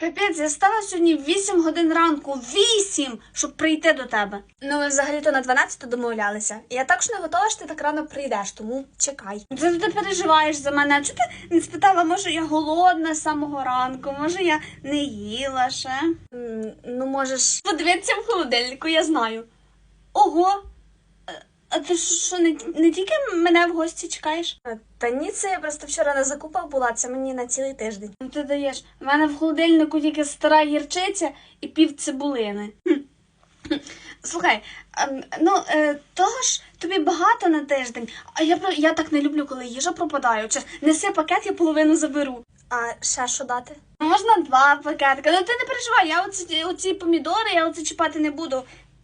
Капець, я стала сьогодні в 8 годин ранку. 8! Щоб прийти до тебе. Ну, ми взагалі-то на 12 домовлялися. Я також не готова, що ти так рано прийдеш, тому чекай. Це ти переживаєш за мене. А чого ти не спитала, може я голодна з самого ранку, може я не їла ще? Ну, можеш. Подивіться в холодильнику, я знаю. Ого! А ти що, не, не тільки мене в гості чекаєш? Та ні, це я просто вчора на закупах була, це мені на цілий тиждень. Ну ти даєш. У мене в холодильнику тільки стара гірчиця і пів цибулини. Слухай, ну е, того ж тобі багато на тиждень, а я про- я так не люблю, коли їжа пропадає. Чи неси пакет, я половину заберу. А ще що дати? Можна два пакетика. Ну ти не переживай, я оці, оці помідори, я оці чіпати не буду.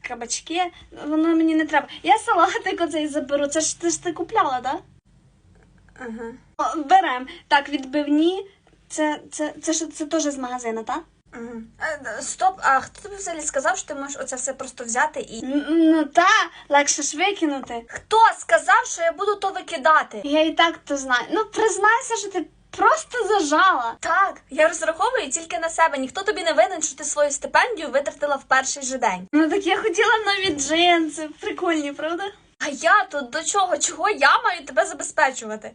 Кабачки, воно мені не треба. Я салатик оцей заберу. Це ж ти ж ти купляла, так? Ага. Берем. Так, відбивні. Це, це, це, ж це теж з магазину, так? Угу. Е, стоп, а хто тобі взагалі сказав, що ти можеш оце все просто взяти і. Ну та, легше ж викинути. Хто сказав, що я буду то викидати? Я і так то знаю. Ну, признайся, що ти просто зажала. Так, я розраховую тільки на себе. Ніхто тобі не винен, що ти свою стипендію витратила в перший же день. Ну так я хотіла нові джинси. Прикольні, правда? А я тут до чого? Чого я маю тебе забезпечувати?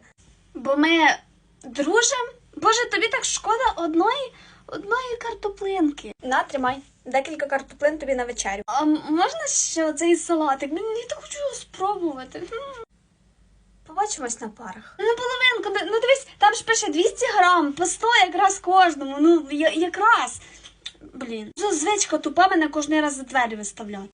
Бо ми дружимо. Боже, тобі так шкода одної, одної картоплинки. На, тримай. Декілька картоплин тобі на вечерю. А можна ще оцей салатик? Мені так хочу його спробувати. Побачимось на парах. Ну, половинку, ну дивись, там ж пише 200 грам, по 100 якраз кожному. Ну, якраз. Блін, ну, звичка тупа мене кожен раз за двері виставляти.